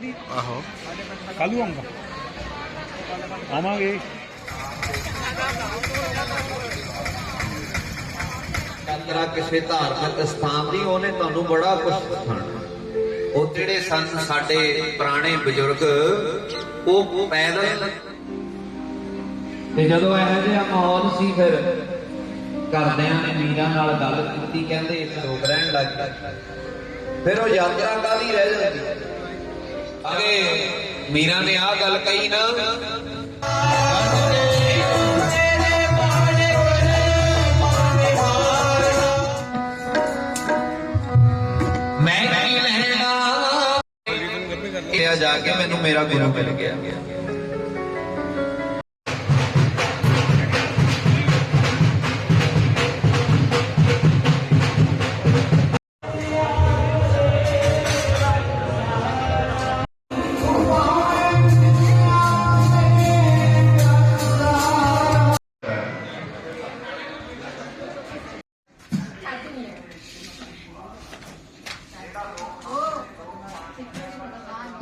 ਆਹੋ। ਕੱਲ ਨੂੰ ਆਉਂਗਾ ਆਵਾਂਗੇ। ਯਾਤਰਾ ਕਿਸੇ ਧਾਰਮਿਕ ਸਥਾਨ ਦੀ ਉਹਨੇ ਤੁਹਾਨੂੰ ਬੜਾ ਕੁਝ ਸਿਖਾਉਣਾ। ਉਹ ਜਿਹੜੇ ਸਨ ਸਾਡੇ ਪੁਰਾਣੇ ਬਜ਼ੁਰਗ ਉਹ ਪੈਦਲ। ਤੇ ਜਦੋਂ ਇਹੋ ਜਿਹਾ ਮਾਹੌਲ ਸੀ ਫਿਰ ਘਰਦਿਆਂ ਨੇ ਮੀਰਾਂ ਨਾਲ ਗੱਲ ਕੀਤੀ ਕਹਿੰਦੇ ਲੋਕ ਰਹਿਣ ਲੱਗ ਫਿਰ ਉਹ ਯਾਤਰਾ ਕਾਲੀ ਰਹਿ ਜਾਂਦੀ? ਅਗੇ ਮੀਰਾ ਨੇ ਆਹ ਗੱਲ ਕਹੀ ਨਾ। ਮੈਂ ਕੀ ਲੈਣਾ? ਜਾ ਕੇ ਮੈਨੂੰ ਮੇਰਾ ਗੁਰੂ ਮਿਲ ਗਿਆ।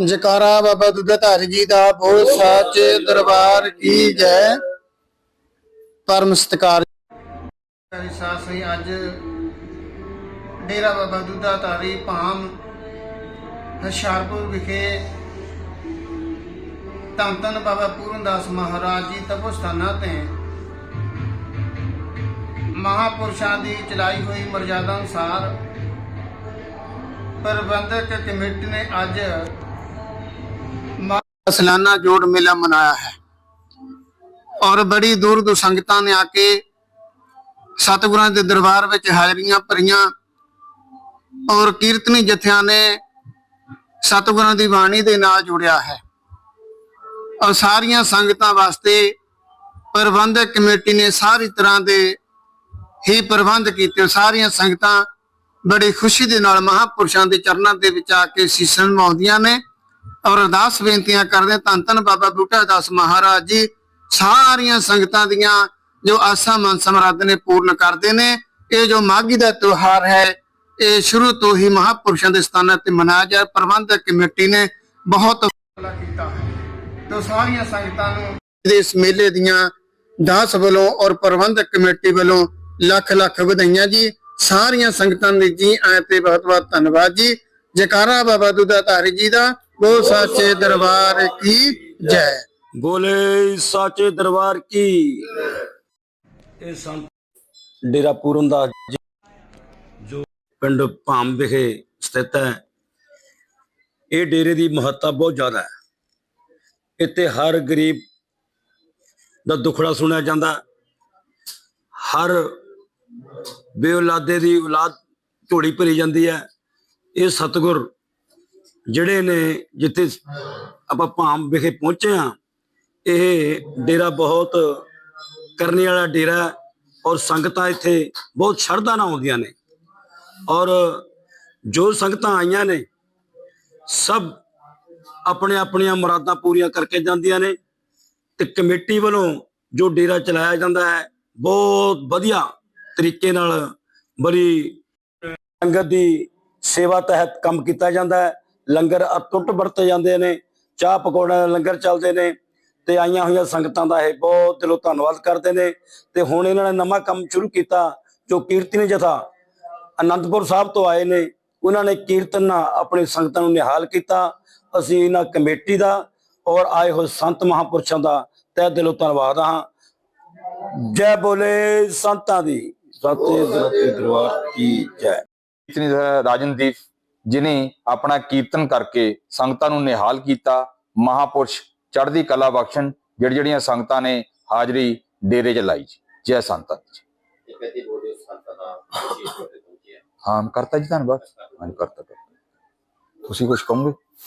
ਜਕਾਰਾ ਬਾਬਾ ਦੁੱਧ ਜੀ ਦਾ ਬੋਲ ਸਾਚੇ ਦਰਬਾਰ ਕੀ ਜੈ। ਪਰਮ ਸਤਕਾਰ। ਸਾਥ ਸਹੀ ਅੱਜ ਡੇਰਾ ਬਾਬਾ ਦੁੱਧਾ ਭਾਮ ਹਸ਼ਿਆਰਪੁਰ ਵਿਖੇ ਧੰਨ ਧੰਨ ਬਾਬਾ ਪੂਰਨਦਾਸ ਮਹਾਰਾਜ ਜੀ ਤਪੋਸਥਾਨਾਂ ਤੇ ਮਹਾਪੁਰਸ਼ਾਂ ਦੀ ਚਲਾਈ ਹੋਈ ਮਰਜ਼ਾਦਾ ਅਨੁਸਾਰ ਪ੍ਰਬੰਧਕ ਕਮੇਟੀ ਨੇ ਅੱਜ ਸਲਾਨਾ ਜੋੜ ਮੇਲਾ ਮਨਾਇਆ ਹੈ। ਔਰ ਬੜੀ ਦੂਰ ਦੂਰ ਸੰਗਤਾਂ ਨੇ ਆ ਕੇ ਸਤਿਗੁਰਾਂ ਦੇ ਦਰਬਾਰ ਵਿੱਚ ਹਾਜ਼ਰੀਆਂ ਭਰੀਆਂ। ਔਰ ਕੀਰਤਨੀ ਜਥਿਆਂ ਨੇ ਸਤਿਗੁਰਾਂ ਦੀ ਬਾਣੀ ਦੇ ਨਾਲ ਜੁੜਿਆ ਹੈ। ਔਰ ਸਾਰੀਆਂ ਸੰਗਤਾਂ ਵਾਸਤੇ ਪ੍ਰਬੰਧਕ ਕਮੇਟੀ ਨੇ ਸਾਰੀ ਤਰ੍ਹਾਂ ਦੇ ਹੀ ਪ੍ਰਬੰਧ ਕੀਤੇ। ਸਾਰੀਆਂ ਸੰਗਤਾਂ ਬੜੀ ਖੁਸ਼ੀ ਦੇ ਨਾਲ ਮਹਾਪੁਰਸ਼ਾਂ ਦੇ ਚਰਨਾਂ ਦੇ ਵਿੱਚ ਆ ਕੇ ਸੀਸਾਂ ਨਿਵਾਉਂਦੀਆਂ ਨੇ। ਔਰ ਅਰਦਾਸ ਬੇਨਤੀਆਂ ਕਰਦੇ ਧੰਨ ਧੰਨ ਬਾਬਾ ਬੂਟਾ ਦਾਸ ਮਹਾਰਾਜ ਜੀ, ਸਾਰੀਆਂ ਸੰਗਤਾਂ ਦੀਆਂ ਜੋ ਆਸਾਂ ਮਨ ਸਮਰਾਦ ਨੇ ਪੂਰਨ ਕਰਦੇ ਨੇ, ਇਹ ਜੋ ਮਾਘੀ ਦਾ ਤਿਉਹਾਰ ਹੈ, ਇਹ ਸ਼ੁਰੂ ਤੋਂ ਹੀ ਮਹਾਪੁਰਸ਼ਾਂ ਦੇ ਸਥਾਨਾਂ ਤੇ ਮਨਾਇਆ ਜਾ ਪ੍ਰਬੰਧਕ ਕਮੇਟੀ ਨੇ ਬਹੁਤ ਕੀਤਾ। ਹੈ ਸਾਰੀਆਂ ਸੰਗਤਾਂ ਨੂੰ ਇਸ ਮੇਲੇ ਦੀਆਂ ਦਾਸ ਵੱਲੋਂ ਔਰ ਪ੍ਰਬੰਧਕ ਕਮੇਟੀ ਵੱਲੋਂ ਲੱਖ ਲੱਖ ਵਧਾਈਆਂ ਜੀ। ਸਾਰੀਆਂ ਸੰਗਤਾਂ ਦੇ ਜੀ ਆਏ ਤੇ ਬਹੁਤ ਬਹੁਤ ਧੰਨਵਾਦ ਜੀ। ਜਕਾਰਾ ਬਾਬਾ ਦੁਦਾ ਧਾਰੀ ਜੀ ਦਾ ਬੋਲ ਸਾਚੇ ਦਰਬਾਰ ਕੀ ਜੈ? ਬੋਲੇ ਸਾਚੇ ਦਰਬਾਰ ਕੀ? ਇਹ ਸੰਤ ਡੇਰਾ ਪੂਰਨਦਾਸ ਜੀ, ਜੋ ਪਿੰਡ ਭਾਮ ਵਿਖੇ ਸਥਿਤ ਹੈ। ਇਹ ਡੇਰੇ ਦੀ ਮਹੱਤਤਾ ਬਹੁਤ ਜ਼ਿਆਦਾ ਹੈ। ਇੱਥੇ ਹਰ ਗਰੀਬ ਦਾ ਦੁਖੜਾ ਸੁਣਿਆ ਜਾਂਦਾ। ਹੈ। ਹਰ ਬੇਔਲਾਦੇ ਦੀ ਔਲਾਦ ਝੋਲੀ ਭਰੀ ਜਾਂਦੀ ਹੈ। ਇਹ ਸਤਿਗੁਰ ਜਿਹੜੇ ਨੇ ਜਿੱਥੇ ਆਪਾਂ ਭਾਮ ਵਿਖੇ ਪਹੁੰਚੇ ਆ ਇਹ ਡੇਰਾ ਬਹੁਤ ਕਰਨੇ ਵਾਲਾ ਡੇਰਾ ਹੈ ਔਰ ਸੰਗਤਾਂ ਇੱਥੇ ਬਹੁਤ ਸ਼ਰਧਾ ਨਾਲ ਆਉਂਦੀਆਂ ਨੇ। ਔਰ ਜੋ ਸੰਗਤਾਂ ਆਈਆਂ ਨੇ, ਸਭ ਆਪਣੇ ਆਪਣੀਆਂ ਮੁਰਾਦਾਂ ਪੂਰੀਆਂ ਕਰਕੇ ਜਾਂਦੀਆਂ ਨੇ ਤੇ ਕਮੇਟੀ ਵੱਲੋਂ ਜੋ ਡੇਰਾ ਚਲਾਇਆ ਜਾਂਦਾ ਹੈ, ਬਹੁਤ ਵਧੀਆ ਤਰੀਕੇ ਨਾਲ ਬੜੀ ਸੰਗਤ ਦੀ ਸੇਵਾ ਤਹਿਤ ਕੰਮ ਕੀਤਾ ਜਾਂਦਾ ਹੈ। ਲੰਗਰ ਅਟੁੱਟ ਵਰਤੇ ਜਾਂਦੇ ਨੇ, ਚਾਹ ਪਕੌੜਿਆਂ ਦੇ ਲੰਗਰ ਚੱਲਦੇ ਨੇ, ਤੇ ਆਈਆਂ ਹੋਈਆਂ ਸੰਗਤਾਂ ਦਾ ਇਹ ਬਹੁਤ ਦਿਲੋਂ ਧੰਨਵਾਦ ਕਰਦੇ ਨੇ, ਤੇ ਹੁਣ ਇਹਨਾਂ ਨੇ ਨਵਾਂ ਕੰਮ ਸ਼ੁਰੂ ਕੀਤਾ, ਜੋ ਕੀਰਤਨੀ ਜਥਾ ਅਨੰਦਪੁਰ ਸਾਹਿਬ ਤੋਂ ਆਏ ਨੇ, ਉਹਨਾਂ ਨੇ ਕੀਰਤਨ ਨਾਲ ਆਪਣੀ ਸੰਗਤਾਂ ਨੂੰ ਨਿਹਾਲ ਕੀਤਾ, ਅਸੀਂ ਇਹਨਾਂ ਕਮੇਟੀ ਦਾ ਔਰ ਆਏ ਹੋਏ ਸੰਤ ਮਹਾਪੁਰਸ਼ਾਂ ਦਾ ਤਹਿ ਦਿਲੋਂ ਧੰਨਵਾਦ ਹਾਂ। ਜੈ ਬੋਲੇ ਸੰਤਾਂ ਦੀ, ਸਤਿ ਸ੍ਰੀ ਦਰਬਾਰ ਕੀ ਜੈ। ਇਤਨੀ ਰਾਜਨਦੀਪ ਜਿਨੇ ਆਪਣਾ ਕੀਰਤਨ ਕਰਕੇ ਸੰਗਤਾਂ ਨੂੰ ਨਿਹਾਲ ਕੀਤਾ ਮਹਾਪੁਰਸ਼ ਚੜ੍ਹਦੀ ਕਲਾ ਬਖਸ਼ਣ ਜਿਹੜੀ ਜਿਹੜੀਆਂ ਸੰਗਤਾਂ ਨੇ ਹਾਜ਼ਰੀ ਡੇਰੇ 'ਚ ਲਾਈ ਜੀ। ਜੈ ਸੰਤਾਂ ਜੀ। ਹਾਂ ਕਰਤਾ ਜੀ ਧੰਨਵਾਦ। ਹਾਂ ਕਰਤਾ। ਤੁਸੀਂ ਕੁਝ ਕਹੋਗੇ?